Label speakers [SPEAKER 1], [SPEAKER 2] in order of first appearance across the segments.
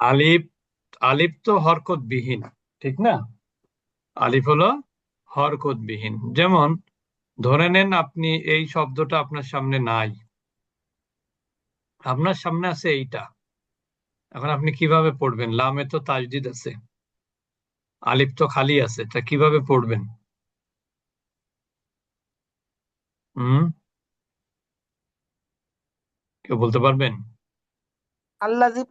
[SPEAKER 1] আলিফ আলিফ তো হরকত বিহীন ঠিক না? আলিফ হলো হরকত বিহীন যেমন, ধরে নেন আপনি এই শব্দটা আপনার সামনে নাই। আপনার সামনে আছে এইটা। এখন আপনি কীভাবে পড়বেন? লামে তো তাজদিদ আছে। আলিফ তো খালি আছে, তা কীভাবে পড়বেন? হুম? কেউ বলতে পারবেন?
[SPEAKER 2] আল্লাজি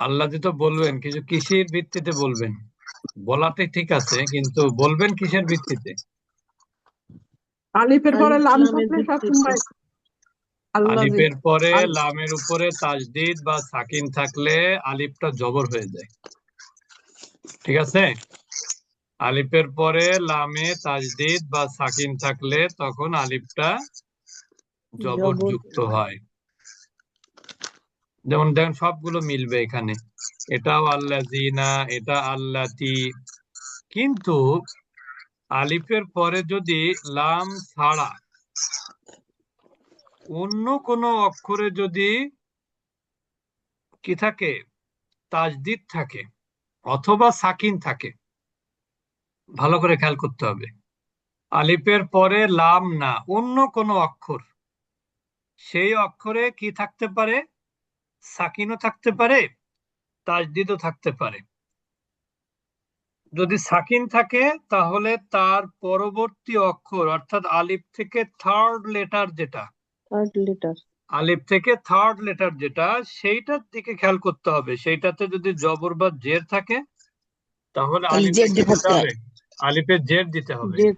[SPEAKER 3] আল্লাহ জি।
[SPEAKER 1] তো বলবেন কিছু কিসের ভিত্তিতে বলবেন? বলাতে ঠিক আছে কিন্তু বলবেন কিসের ভিত্তিতে?
[SPEAKER 3] আলিফের পরে লাম থাকলে সবসময়
[SPEAKER 1] আলিফের পরে লামের উপরে তাজদিদ বা সাকিন থাকলে আলিফটা জবর হয়ে যায়। ঠিক আছে? আলিফের পরে লামে তাজদিদ বা সাকিন থাকলে তখন আলিফটা জবর
[SPEAKER 2] জবর।
[SPEAKER 1] যুক্ত হয়। যেমন দেখেন সবগুলো মিলবে এখানে। এটাও আল্লাযিনা এটা আল্লাতি কিন্তু আলিফের পরে যদি লাম ছাড়া অন্য কোনো অক্ষরে যদি কি থাকে, তাজদিদ থাকে, অথবা সাকিন থাকে, ভালো করে খেয়াল করতে হবে। আলিফের পরে লাম না, অন্য কোনো অক্ষর, সেই অক্ষরে কি থাকতে পারে? সাকিনও থাকতে পারে তাজদিদও থাকতে পারে। যদি সাকিন থাকে তাহলে তার পরবর্তী অক্ষর অর্থাৎ আলিফ থেকে থার্ড লেটার যেটা
[SPEAKER 2] থার্ড লেটার
[SPEAKER 1] আলিফ থেকে থার্ড লেটার যেটা সেইটার দিকে খেয়াল করতে হবে। সেইটাতে যদি জবর বা জের থাকে তাহলে
[SPEAKER 4] তাহলে
[SPEAKER 1] আলিফে
[SPEAKER 4] জের দিতে
[SPEAKER 1] দিতে
[SPEAKER 4] হবে।
[SPEAKER 1] হবে আলিফে জের দিতে হবে।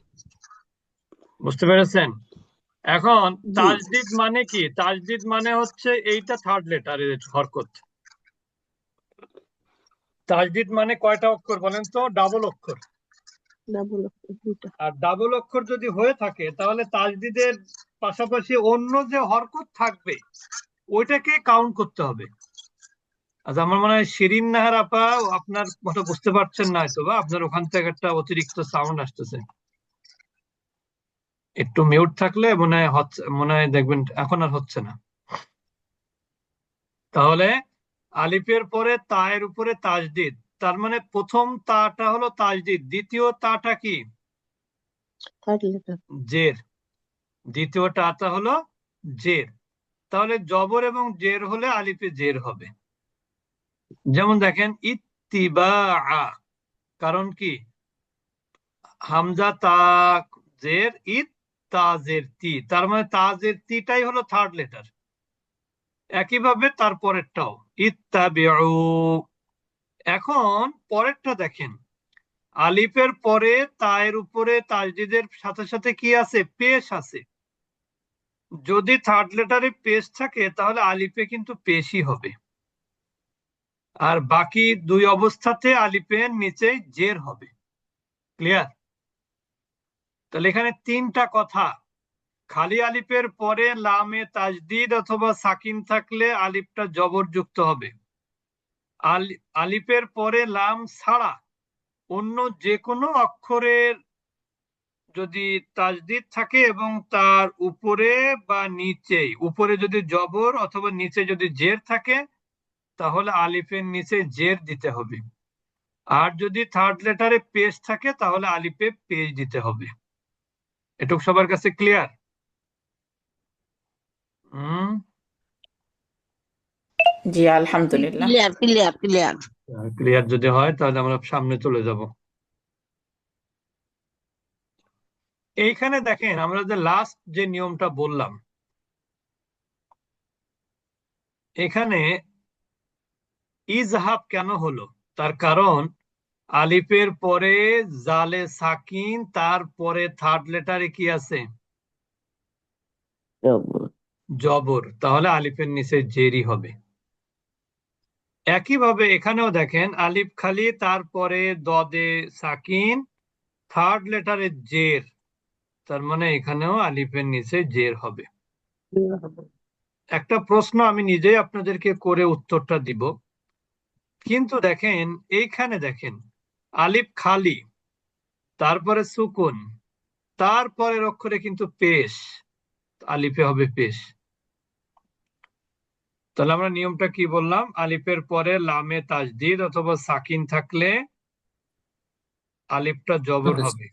[SPEAKER 1] বুঝতে পেরেছেন? এখন তাজদিদ মানে কি? তাজদিদ মানে হচ্ছে এইটা থার্ড লেটারের হরকত। তাজদিদ মানে কয়টা অক্ষর বলেন তো? ডাবল অক্ষর। আর ডাবল অক্ষর যদি হয়ে থাকে তাহলে তাজদিদের পাশাপাশি অন্য যে হরকত থাকবে ওইটাকে কাউন্ট করতে হবে। আচ্ছা আমার মনে হয় শিরিন নাহার আপা আপনার কথা বুঝতে পারছেন না হয়তো বা আপনার ওখান থেকে একটা অতিরিক্ত সাউন্ড আসতেছে। একটু মিউট থাকলে মনে হয় মনে হয় দেখবেন এখন আর হচ্ছে না। তাহলে আলিফের পরে তায়ের উপরে তাজদিদ তার মানে প্রথম তাটা হলো তাজদিদ দ্বিতীয় তাটা কি? জের। দ্বিতীয় টাটা হলো জের। তাহলে জবর এবং জের হলে আলিফে জের হবে। যেমন দেখেন ইত্তিবা কারণ কি? হামজা তা জের ইত তাজের তি। তার মানে তাজের তিটাই হলো থার্ড লেটার একইভাবে তার পরেরটাও ইত্তাবিউ। এখন পরেরটা দেখেন। আলিফের পরে তায়ের উপরে তাজদিদের সাথে সাথে কি আছে? পেশ আছে। যদি থার্ড লেটারে পেশ থাকে, তাহলে আলিফে কিন্তু পেশই হবে। আর বাকি দুই অবস্থাতে আলিফের নিচে জের হবে। ক্লিয়ার? তাহলে এখানে তিনটা কথা। খালি আলিফের পরে লামে তাজদিদ অথবা সাকিন থাকলে আলিফটা জবরযুক্ত হবে। আলি- আলিফের পরে লাম ছাড়া অন্য যে কোনো অক্ষরের যদি তাজদিদ থাকে এবং তার উপরে বা নিচে, উপরে যদি জবর অথবা নিচে যদি জের থাকে, তাহলে আলিফের নিচে জের দিতে হবে। আর যদি থার্ড লেটারে পেজ থাকে, তাহলে আলিফে পেজ দিতে হবে। এটুকু সবার কাছে ক্লিয়ার হুম?
[SPEAKER 4] জি আলহামদুলিল্লাহ।
[SPEAKER 5] ক্লিয়ার ক্লিয়ার ক্লিয়ার
[SPEAKER 1] ক্লিয়ার যদি হয় তাহলে আমরা সামনে চলে যাব। এইখানে দেখেন আমরা যে লাস্ট যে নিয়মটা বললাম এখানে ইজহাব কেন হলো? তার কারণ আলিফের পরে জালে সাকিন তারপরে থার্ড লেটারে কি আছে? জবর। তাহলে আলিফের নিচে জেরি হবে। একইভাবে এখানেও দেখেন আলিফ খালি তারপরে দদে সাকিন থার্ড লেটারে জের। তার মানে এখানেও আলিফের নিচে জের হবে। একটা প্রশ্ন আমি নিজেই আপনাদেরকে করে উত্তরটা দিব। কিন্তু দেখেন এইখানে দেখেন আলিফ খালি তারপরে সুকুন তারপরের অক্ষরে কিন্তু পেশ আলিফে হবে পেশ। তাহলে আমরা নিয়মটা কি বললাম? আলিফের পরে লামে তাজদিদ অথবা সাকিন থাকলে আলিফটা জবর হবে।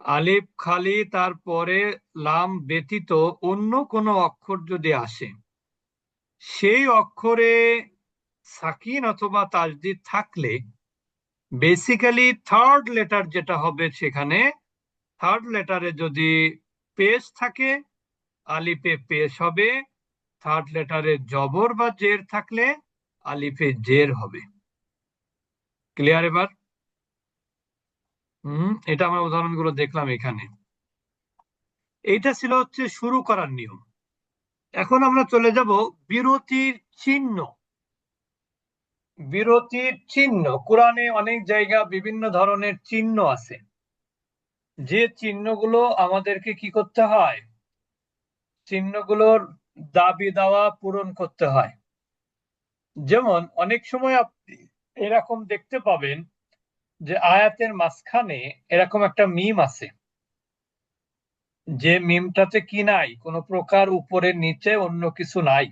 [SPEAKER 1] আলিফ খালি তারপরে লাম ব্যতীত অন্য কোনো অক্ষর যদি আসে সেই অক্ষরে সাকিন অথবা তাজদিদ থাকলে বেসিক্যালি থার্ড লেটার যেটা হবে সেখানে থার্ড লেটারে যদি পেশ থাকে, আলিফে পেশ হবে থার্ড লেটারে জবর বা জের থাকলে আলিফে জের হবে। ক্লিয়ার এবার? হম, এটা আমরা উদাহরণগুলো দেখলাম এখানে। এইটা ছিল হচ্ছে শুরু করার নিয়ম। এখন আমরা চলে যাব বিরতির চিহ্ন। বিরতির চিহ্ন, কোরআনে অনেক জায়গা বিভিন্ন ধরনের চিহ্ন আছে। যে চিহ্নগুলো আমাদেরকে কি করতে হয়? চিহ্নগুলোর দাবি দাওয়া পূরণ করতে হয়। যেমন, অনেক সময় আপনি এরকম দেখতে পাবেন যে আয়াতের মাঝখানে এরকম একটা মিম আছে। যে মিমটাতে কি নাই? কোনো প্রকার উপরে নিচে অন্য কিছু নাই।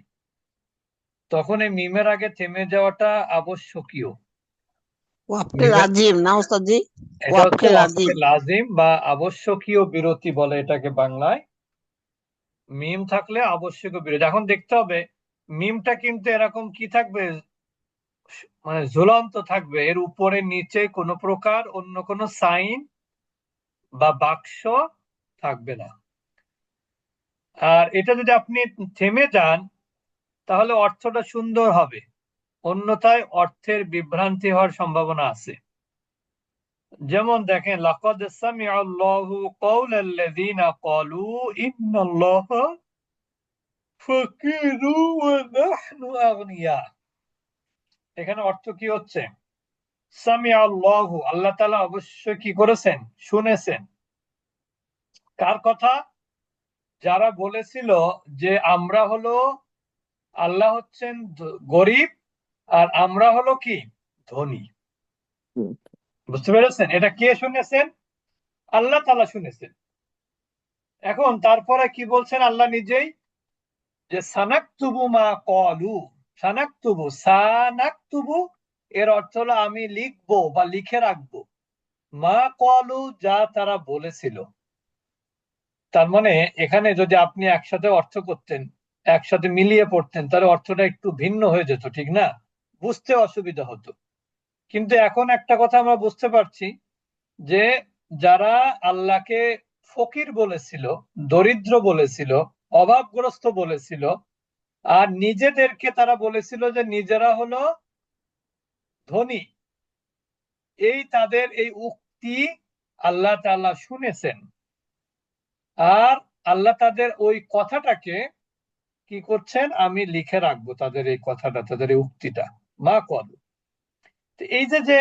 [SPEAKER 1] তখন এই মিমের আগে থেমে যাওয়াটা আবশ্যকীয়।
[SPEAKER 2] ওয়াক্ফে লাজিম না ওস্তাদজি?
[SPEAKER 1] এটা
[SPEAKER 2] লাজিম।
[SPEAKER 1] লাজিম বা আবশ্যকীয় বিরতি বলে এটাকে বাংলায়। মিম থাকলে আবশ্যকীয় বিরতি। এখন দেখতে হবে মিমটা কিন্তু এরকম কি থাকবে? মানে ঝুলন্ত থাকবে। এর উপরে নিচে কোনো প্রকার অন্য কোনো সাইন বা বাক্স থাকবে না। আর এটা যদি আপনি থেমে যান তাহলে অর্থটা সুন্দর হবে। অন্যথায় অর্থের বিভ্রান্তি হওয়ার সম্ভাবনা আছে। যেমন দেখেন, লাকাদ ক্বালু ইন্নাল্লাহা ওয়া নাহনু আগনিয়া। এখানে অর্থ কি হচ্ছে? আল্লাহ তাআলা অবশ্যই কি করেছেন? শুনেছেন। কার কথা? যারা বলেছিল যে আমরা হলো আল্লাহ হচ্ছেন গরিব আর আমরা হলো কি? ধনী। বুঝতে পেরেছেন? এটা কে শুনেছেন? আল্লাহ তাআলা শুনেছেন। এখন তারপরে কি বলছেন আল্লাহ নিজেই? যে সানাকতুবু মা কলু সানাকতুবু সানাকতুবু এর অর্থ হলো আমি লিখব বা লিখে রাখব। মা কলু যা তারা বলেছিল। তার মানে এখানে যদি আপনি একসাথে অর্থ করতেন একসাথে মিলিয়ে পড়তেন, তাহলে অর্থটা একটু ভিন্ন হয়ে যেত, ঠিক না? বুঝতে অসুবিধা হতো। কিন্তু এখন একটা কথা আমরা বুঝতে পারছি যে, যারা আল্লাহকে ফকির বলেছিল, দরিদ্র বলেছিল, অভাবগ্রস্ত বলেছিল, আর নিজেদেরকে তারা বলেছিল যে, নিজেরা হলো ধনী। এই তাদের এই উক্তি আল্লাহ তাআলা শুনেছেন। আর আল্লাহ তাদের ওই কথাটাকে কি করছেন? আমি লিখে রাখব তাদের এই কথাটা, তাদের এই উক্তিটা। মা কল। এই যে যে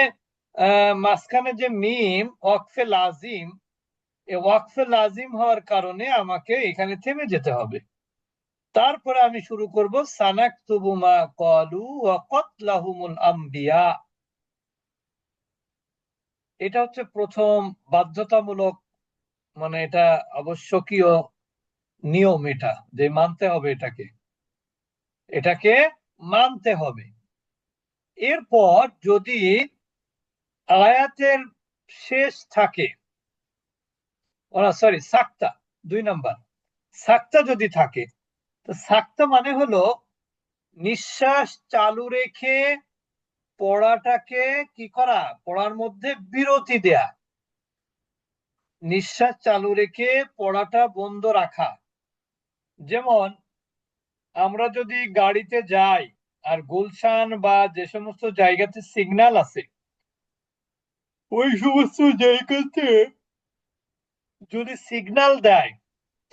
[SPEAKER 1] মাঝখানে যে মিম, ওয়াকফে লাজিম এই ওয়াকফে লাজিম হওয়ার কারণে আমাকে এখানে থেমে যেতে হবে। তারপরে আমি শুরু করব, সানাকতুবু মা ক্বালু ওয়া আম্বিয়া। এটা হচ্ছে প্রথম বাধ্যতামূলক মানে এটা আবশ্যকীয় নিয়ম এটা, যে মানতে হবে এটাকে। এটাকে মানতে হবে। এরপর যদি আয়াতের শেষ থাকে সরি সাক্তা, দুই নাম্বার। সাক্তা যদি থাকে, তো সাক্তা মানে হলো নিঃশ্বাস চালু রেখে পড়াটাকে কি করা? পড়ার মধ্যে বিরতি দেয়া। নিঃশ্বাস চালু রেখে পড়াটা বন্ধ রাখা। যেমন, আমরা যদি গাড়িতে যাই আর গুলশান বা যে সমস্ত জায়গাতে সিগন্যাল আছে ওই সমস্ত জায়গাতে যদি সিগন্যাল দেয়,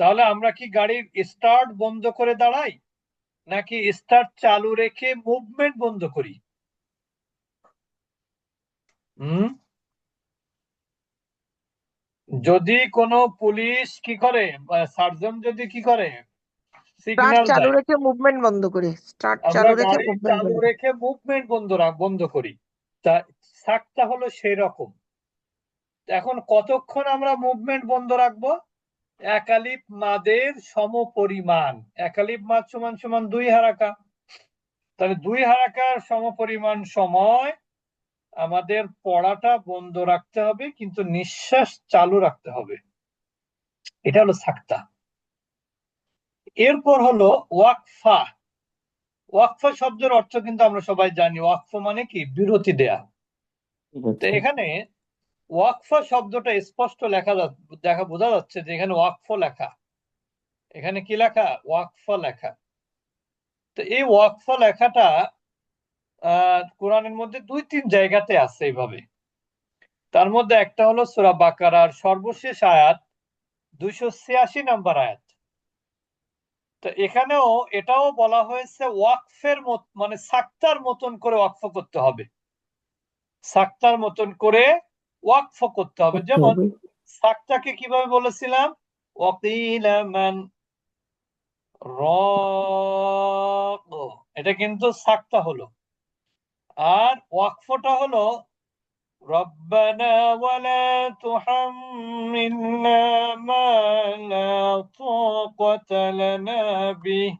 [SPEAKER 1] তাহলে আমরা কি গাড়ির স্টার্ট বন্ধ করে দাঁড়াই? নাকি স্টার্ট চালু রেখে মুভমেন্ট বন্ধ করি? হুম? যদি কোনো পুলিশ কি করে সার্জন যদি কি করে সিগন্যাল
[SPEAKER 2] চালু রেখে মুভমেন্ট বন্ধ করি। স্টার্ট চালু রেখে মুভমেন্ট
[SPEAKER 1] চালু
[SPEAKER 2] বন্ধ
[SPEAKER 1] রেখে মুভমেন্ট বন্ধ রাখ- বন্ধ করি। তা শাকটা হলো সেই রকম এখন কতক্ষণ আমরা মুভমেন্ট বন্ধ রাখব? একালিপ মাদের সমপরিমাণ। একালিপ মাদ সমান সমান দুই হারাকা। তাহলে দুই হারাকার সমপরিমাণ সময় আমাদের পড়াটা বন্ধ রাখতে হবে কিন্তু নিঃশ্বাস চালু রাখতে হবে। এটা হলো সাক্তা এরপর হলো ওয়াকফা। ওয়াকফা শব্দের অর্থ কিন্তু আমরা সবাই জানি। ওয়াকফা মানে কি? বিরতি দেয়া। তো এখানে ওয়াকফা শব্দটা স্পষ্ট লেখা দেখা বোঝা যাচ্ছে যে এখানে ওয়াকফ লেখা। এখানে কি লেখা? ওয়াকফা লেখা। তো এই ওয়াকফা লেখাটা আহ কোরআনের মধ্যে দুই তিন জায়গাতে আছে এইভাবে। তার মধ্যে একটা হলো সূরা বাকারার সর্বশেষ আয়াত দুইশো ছিয়াশি নম্বর আয়াত। তো এখানেও এটাও বলা হয়েছে ওয়াকফের মত মানে সাক্তার মতন করে ওয়াকফ করতে হবে। সাক্তার মতন করে ওয়াকফ করতে হবে। যেমন সাকটাকে কীভাবে বলেছিলাম? ওয়াকিলা মান রাক এটা কিন্তু সাকটা হলো। আর ওয়াকফটা হলো রব্বানা ওয়ালা তুহাম্মিলনা মা লা তাকাতা লানা বিহ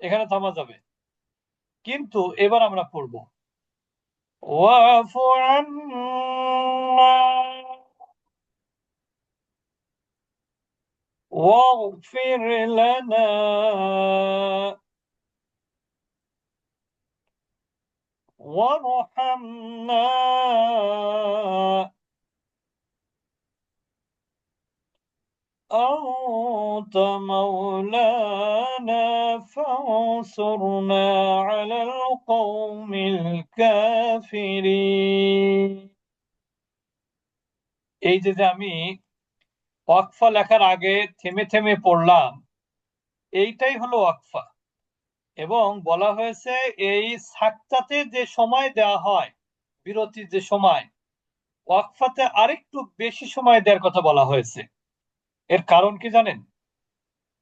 [SPEAKER 1] এখানে থামা যাবে কিন্তু এবার আমরা পড়ব ওয়াফু আন্না واغفر لنا وارحمنا أنت مولانا فانصرنا على القوم الكافرين এই যে যে আমি ওয়াকফা লেখার আগে থেমে থেমে পড়লাম এইটাই হলো ওয়াকফা এবং বলা হয়েছে এই সাক্তাতে যে সময় দেওয়া হয়, বিরতির যে সময়, ওয়াকফাতে আরেকটু বেশি সময় দেওয়ার কথা বলা হয়েছে। এর কারণ কি জানেন?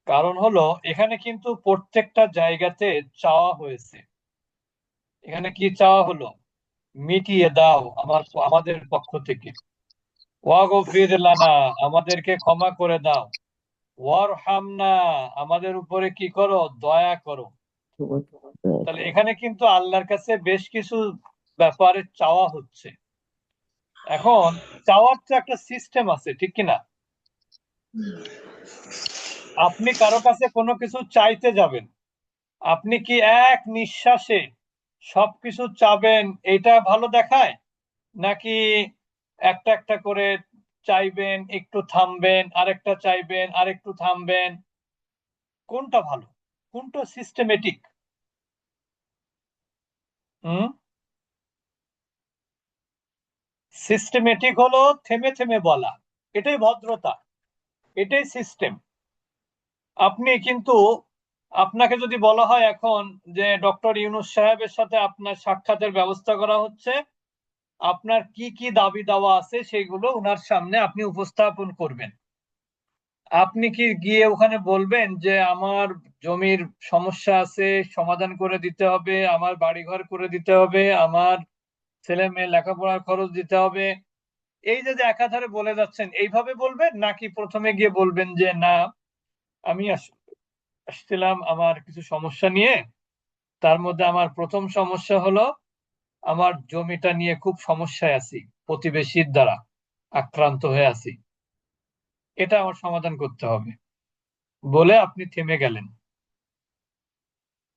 [SPEAKER 1] কারণ হলো এখানে কিন্তু প্রত্যেকটা জায়গাতে চাওয়া হয়েছে। এখানে কি চাওয়া হলো? মিটিয়ে দাও আমার, আমাদের পক্ষ থেকে। ওয়াগফির লানা, আমাদেরকে ক্ষমা করে দাও। ওয়ার হামনা আমাদের উপরে কি করো? দয়া করো। তাহলে এখানে কিন্তু আল্লাহর কাছে বেশ কিছু ব্যাপারে চাওয়া হচ্ছে। এখন চাওয়ার তো একটা সিস্টেম আছে ঠিক কিনা? আপনি কারও কাছে কোনো কিছু চাইতে যাবেন আপনি কি এক নিঃশ্বাসে সবকিছু চাবেন এটা ভালো দেখায়? নাকি একটা একটা করে চাইবেন একটু থামবেন আরেকটা চাইবেন আরেকটু থামবেন? কোনটা ভালো? কোনটা সিস্টেমেটিক হুম? সিস্টেমেটিক হলো থেমে থেমে বলা। এটাই ভদ্রতা। এটাই সিস্টেম আপনি কিন্তু, আপনাকে যদি বলা হয় এখন যে ডক্টর ইউনুস সাহেবের সাথে আপনার সাক্ষাতের ব্যবস্থা করা হচ্ছে, আপনার কি কি দাবি দাওয়া আছে সেগুলো ওনার সামনে আপনি উপস্থাপন করবেন। আপনি কি গিয়ে ওখানে বলবেন যে আমার জমির সমস্যা আছে, সমাধান করে দিতে হবে, আমার বাড়িঘর করে দিতে হবে, আমার ছেলে মেয়ে লেখাপড়ার খরচ দিতে হবে? এই যে যে একাধারে বলে যাচ্ছেন, এইভাবে বলবেন নাকি প্রথমে গিয়ে বলবেন যে না, আমি আস- আসছিলাম আমার কিছু সমস্যা নিয়ে, তার মধ্যে আমার প্রথম সমস্যা হলো আমার জমিটা নিয়ে খুব সমস্যায় আছি, প্রতিবেশীর দ্বারা আক্রান্ত হয়ে আছি। এটা আমার সমাধান করতে হবে। বলে আপনি থেমে গেলেন।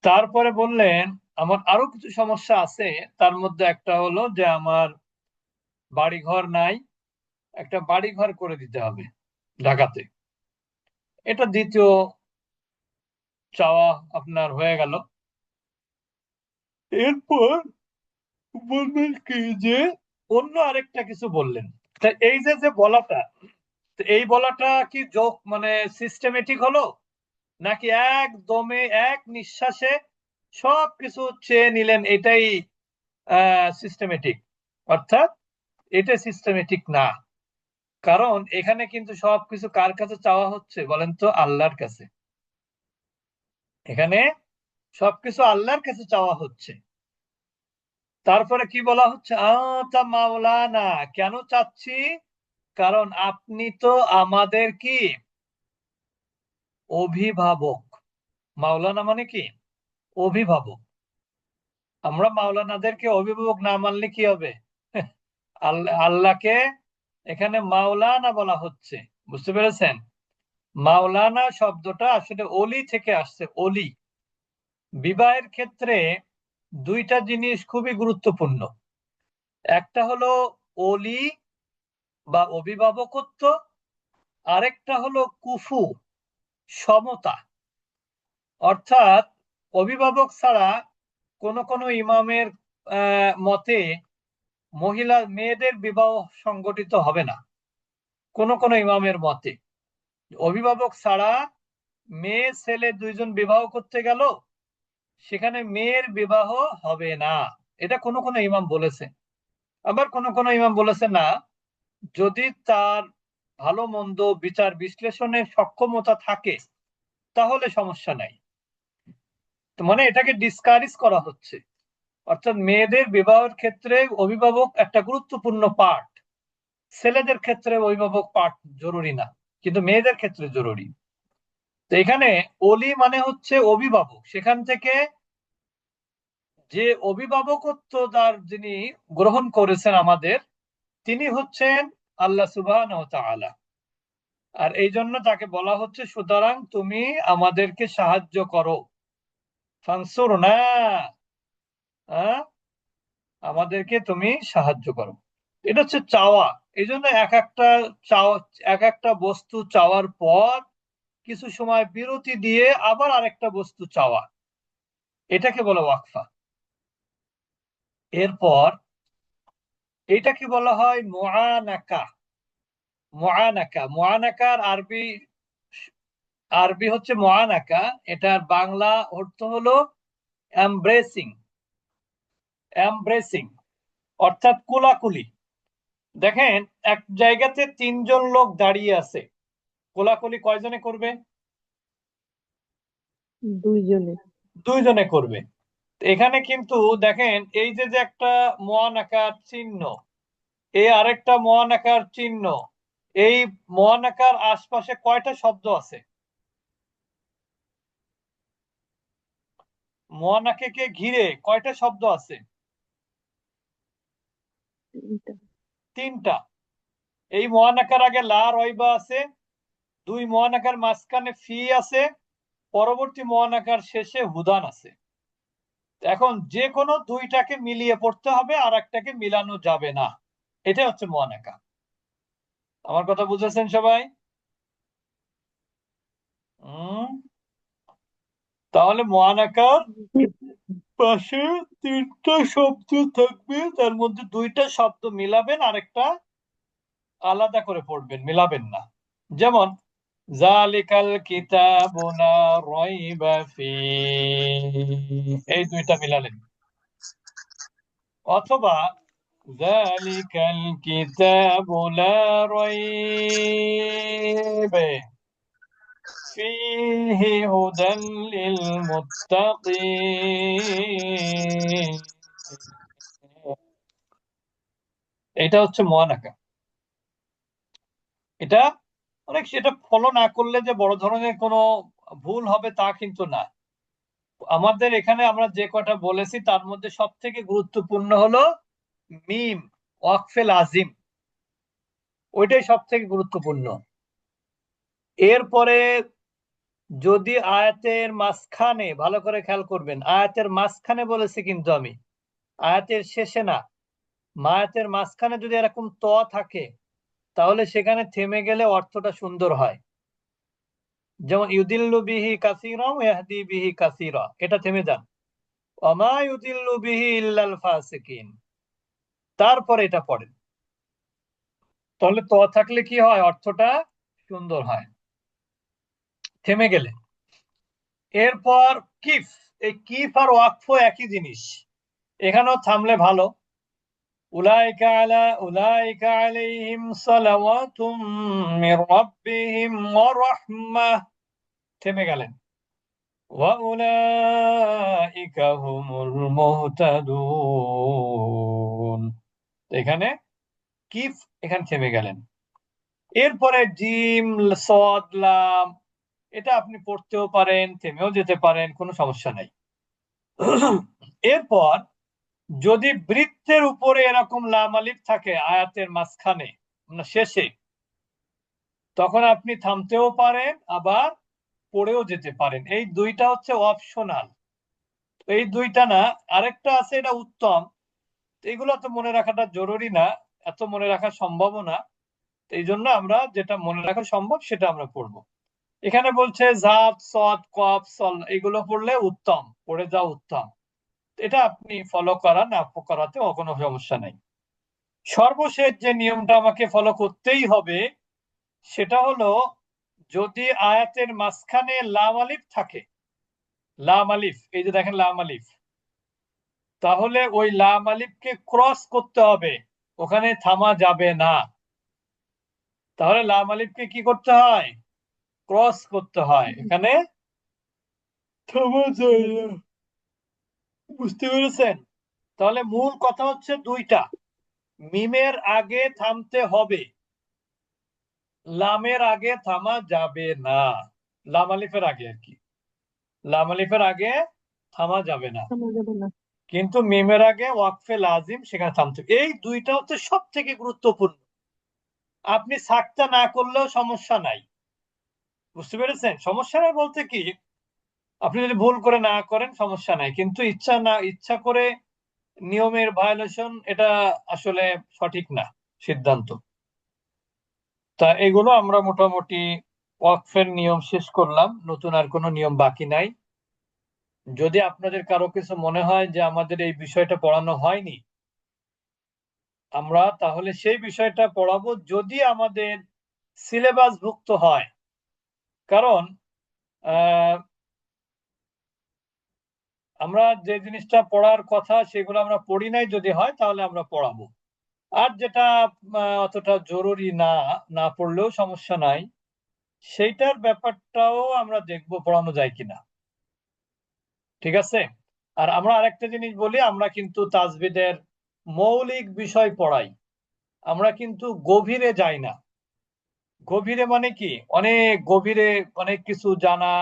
[SPEAKER 1] তারপরে বললেন, আমার আরও কিছু সমস্যা আছে। তার মধ্যে একটা হলো যে আমার বাড়িঘর নাই, একটা বাড়িঘর করে দিতে হবে ঢাকাতে। এটা দ্বিতীয় চাওয়া আপনার হয়ে গেল। এরপর বলবেন কি যে অন্য আরেকটা কিছু বললেন। তা এই যে যে বলাটা এই বলাটা কি যোগ মানে সিস্টেমেটিক হলো? নাকি একদমে এক নিঃশ্বাসে সব কিছু চেয়ে নিলেন এটাই সিস্টেমেটিক অর্থাৎ এটা সিস্টেমেটিক না। কারণ এখানে কিন্তু সবকিছু কার কাছে চাওয়া হচ্ছে বলেন তো? আল্লাহর কাছে। এখানে সবকিছু আল্লাহর কাছে চাওয়া হচ্ছে। তারপরে কি বলা হচ্ছে? আতা মাওলানা, কেন চাচ্ছি? কারণ আপনি তো আমাদের কি? অভিভাবক। মাওলানা মানে কি? অভিভাবক। আমরা মাওলানাদেরকে অভিভাবক না মানলে কি হবে? আল্লাহকে এখানে মাওলানা বলা হচ্ছে। বুঝতে পেরেছেন? মাওলানা শব্দটা আসলে অলি থেকে আসছে, অলি। বিবাহের ক্ষেত্রে দুইটা জিনিস খুবই গুরুত্বপূর্ণ। একটা হলো অলি বা অভিভাবকত্ব, আরেকটা হলো কুফু, সমতা। অর্থাৎ অভিভাবক ছাড়া কোন কোন ইমামের মতে মহিলা, মেয়েদের বিবাহ সংগঠিত হবে না, কোন কোন ইমামের মতে। অভিভাবক ছাড়া মেয়ে, ছেলে দুইজন বিবাহ করতে গেল, সেখানে মেয়ের বিবাহ হবে না। এটা কোন কোন ইমাম বলেছে। আবার কোন কোন ইমাম বলেছে না যদি তার ভালো মন্দ বিচার বিশ্লেষণের সক্ষমতা থাকে, তাহলে সমস্যা নাই। মানে এটাকে ডিসকারেজ করা হচ্ছে। অর্থাৎ মেয়েদের বিবাহের ক্ষেত্রে অভিভাবক একটা গুরুত্বপূর্ণ পার্ট ছেলেদের ক্ষেত্রে অভিভাবক পার্ট জরুরি না, কিন্তু মেয়েদের ক্ষেত্রে জরুরি। তো এখানে অলি মানে হচ্ছে অভিভাবক। সেখান থেকে যে অভিভাবকত্ব তার যিনি গ্রহণ করেছেন আমাদের তিনি হচ্ছেন আল্লাহ তাআলা। আর এই জন্য তাকে বলা হচ্ছে, সুতরাং তুমি আমাদেরকে সাহায্য করো। ফানসুর না আমাদেরকে তুমি সাহায্য করো। এটা হচ্ছে চাওয়া। এই জন্য এক একটা চাওয়া এক একটা বস্তু চাওয়ার পর কিছু সময় বিরতি দিয়ে আবার আরেকটা বস্তু চাওয়া। এটাকে বলে ওয়াকফা। এরপর এটাকে বলা হয় মুআনাকা। মুআনাকা। মুআনাকার আরবি আরবি হচ্ছে মুআনাকা। এটার বাংলা অর্থ হলো এমব্রেসিং এমব্রেসিং অর্থাৎ কোলাকুলি। দেখেন এক জায়গাতে তিনজন লোক দাঁড়িয়ে আছে। কোলাকুলি কয়জনে করবে?
[SPEAKER 3] দুইজনে।
[SPEAKER 1] দুইজনে করবে। এখানে কিন্তু দেখেন এই যে যে একটা মহান আকার চিহ্ন এই আরেকটা মহান আকার চিহ্ন এই মহান আকার আশপাশে কয়টা শব্দ আছে? মহানাকে ঘিরে কয়টা শব্দ আছে?
[SPEAKER 3] তিনটা।
[SPEAKER 1] এই মহানাকার আগে লা রয়বা আছে দুই মহানাকার মাঝখানে ফি আছে পরবর্তী মহানাকার শেষে হুদান আছে। এখন যে কোনো দুইটাকে মিলিয়ে পড়তে হবে আর একটাকে মিলানো যাবে না। এটা হচ্ছে মহানাকা আমার কথা বুঝেছেন সবাই? তাহলে মহানাকার পাশে তিনটা শব্দ থাকবে, তার মধ্যে দুইটা শব্দ মিলাবেন, আরেকটা আলাদা করে পড়বেন, মিলাবেন না। যেমন জালিকাল কিতাবু লা রাইবা ফি এই দুইটা মিলালেন অথবা জালিকাল কিতাবু লা রাইবা فيه هدى للمتقين এটা হচ্ছে মহানাকা এটা অনেক সেটা ফলো না করলে যে বড় ধরনের কোনো ভুল হবে তা কিন্তু না। আমাদের এখানে আমরা যে কটা বলেছি তার মধ্যে সব থেকে গুরুত্বপূর্ণ হলো মিম, ওয়াকফেল আজিম। ওইটাই সব থেকে গুরুত্বপূর্ণ। এরপরে যদি আয়াতের মাঝখানে, ভালো করে খেয়াল করবেন, আয়াতের মাঝখানে বলেছি কিন্তু আমি, আয়াতের শেষে না, আয়াতের মাঝখানে যদি এরকম ত থাকে তাহলে সেখানে থেমে গেলে অর্থটা সুন্দর হয়। যেমন, ইউদিল্লু বিহি কাসিরা ইয়াহদি বিহি কাসিরা। এটা থেমে যান। ওমা ইউদিল্লু বিহি ইল্লাল ফাসিকিন। তারপরে এটা পড়েন। তাহলে ত থাকলে কি হয়? অর্থটা সুন্দর হয়। থেমে গেলে। এরপর কিফ। এই কিফ আর ওয়াকফ একই জিনিস। এখানেও থামলে ভালো। আলা, উলাইকা আলাইহিম সালাওয়াতুম মির রাব্বিহিম ওয়া রাহমাহ। থেমে গেলেন। উলাইকা হুমুল মুহতাদুন। এখানে কিফ এখানে থেমে গেলেন। এরপরে জিম সদ লাম, এটা আপনি পড়তেও পারেন, থেমেও যেতে পারেন, কোনো সমস্যা নাই। এরপর যদি বৃত্তের উপরে এরকম লাম আলিফ থাকে আয়াতের মাঝখানে মানে শেষে, তখন আপনি থামতেও পারেন, আবার পড়েও যেতে পারেন। এই দুইটা হচ্ছে অপশনাল এই দুইটা না, আরেকটা আছে এটা উত্তম। এগুলো তো মনে রাখাটা জরুরি না, এত মনে রাখা সম্ভবও না। এই জন্য আমরা যেটা মনে রাখা সম্ভব সেটা আমরা পড়ব। এখানে বলছে, জাত সদ কফ, সল, এগুলো পড়লে উত্তম, পড়ে যাওয়া উত্তম। এটা আপনি ফলো করান করাতে কোনো সমস্যা নাই। সর্বশেষ যে নিয়মটা আমাকে ফলো করতেই হবে, সেটা হলো যদি আয়াতের মাঝখানে লাম আলিফ থাকে, লাম আলিফ, এই যে দেখেন লাম আলিফ, তাহলে ওই লাম আলিফকে ক্রস করতে হবে, ওখানে থামা যাবে না। তাহলে লাম আলিফকে কি করতে হয়? ক্রস করতে হয়, এখানে থামা যায় না। বুঝতে পেরেছেন? তাহলে মূল কথা হচ্ছে দুইটা। মিমের আগে থামতে হবে। লামের আগে থামা যাবে না। লাম আলিফের আগে আর কি। লাম আলিফের আগে থামা যাবে না। কিন্তু মিমের আগে ওয়াকফে লাজিম সেখানে থামতে এই দুইটা হচ্ছে সব থেকে গুরুত্বপূর্ণ। আপনি সাকতা না করলেও সমস্যা নাই। বুঝতে পেরেছেন? সমস্যা নাই বলতে কি? আপনি যদি ভুল করে না করেন, সমস্যা নাই। কিন্তু ইচ্ছা না, ইচ্ছা করে নিয়মের ভায়োলেশন এটা আসলে সঠিক না, সিদ্ধান্ত। তা এগুলো আমরা মোটামুটি ওয়াকফের নিয়ম শেষ করলাম, নতুন আর কোনো নিয়ম বাকি নাই। যদি আপনাদের কারও কিছু মনে হয় যে আমাদের এই বিষয়টা পড়ানো হয়নি, আমরা তাহলে সেই বিষয়টা পড়াবো যদি আমাদের সিলেবাস ভুক্ত হয়। কারণ আমরা যে জিনিসটা পড়ার কথা সেগুলো আমরা পড়ি নাই, যদি হয় তাহলে আমরা পড়াবো। আর যেটা অতটা জরুরি না না পড়লেও সমস্যা নাই, সেইটার ব্যাপারটাও আমরা দেখব পড়ানো যায় কিনা। ঠিক আছে? আর আমরা আরেকটা জিনিস বলি, আমরা কিন্তু তাজবিদের মৌলিক বিষয় পড়াই। আমরা কিন্তু গভীরে যাই না। গভীরে মানে কি? অনেক গভীরে অনেক কিছু জানা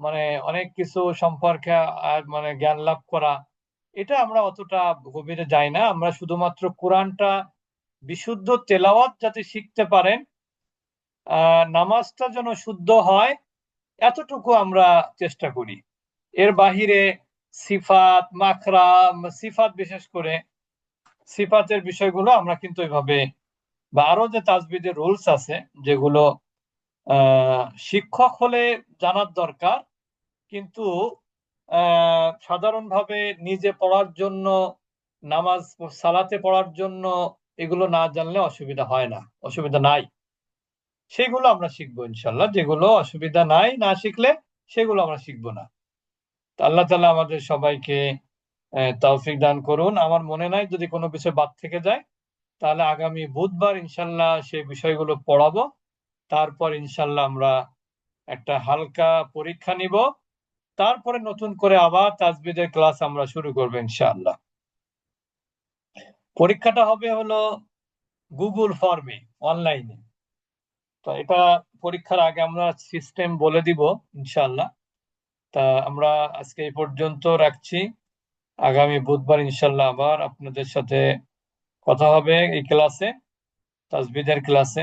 [SPEAKER 1] মানে অনেক কিছু সম্পর্কে মানে জ্ঞান লাভ করা, এটা আমরা অতটা গভীরে যাই না। আমরা শুধুমাত্র কোরআনটা বিশুদ্ধ তেলাওয়াত যাতে শিখতে পারেন নামাজটা যেন শুদ্ধ হয়, এতটুকু আমরা চেষ্টা করি। এর বাহিরে সিফাত মাখরা সিফাত বিশেষ করে সিফাতের বিষয়গুলো আমরা কিন্তু ওইভাবে বা আরও যে তাজবিদের রুলস আছে, যেগুলো শিক্ষক হলে জানার দরকার কিন্তু সাধারণভাবে নিজে পড়ার জন্য, নামাজ, সালাতে পড়ার জন্য এগুলো না জানলে অসুবিধা হয় না, অসুবিধা নাই। সেগুলো আমরা শিখব ইনশাল্লাহ, যেগুলো অসুবিধা নাই, না শিখলে সেগুলো আমরা শিখব না। আল্লাহ তালা আমাদের সবাইকে তৌফিক দান করুন। আমার মনে নাই যদি কোনো বিষয় বাদ থেকে যায়, তাহলে আগামী বুধবার ইনশাল্লাহ সেই বিষয়গুলো পড়াবো। তারপর ইনশাল্লাহ আমরা একটা হালকা পরীক্ষা নিব। তারপরে নতুন করে আবার তাজবিদের ক্লাস আমরা শুরু করব ইনশাআল্লাহ। পরীক্ষাটা হবে হলো গুগল ফর্মে অনলাইনে তো এটা পরীক্ষার আগে আমরা সিস্টেম বলে দিব ইনশাআল্লাহ। তা আমরা আজকে এই পর্যন্ত রাখছি। আগামী বুধবার ইনশাল্লাহ আবার আপনাদের সাথে কথা হবে এই ক্লাসে তাজবিদের ক্লাসে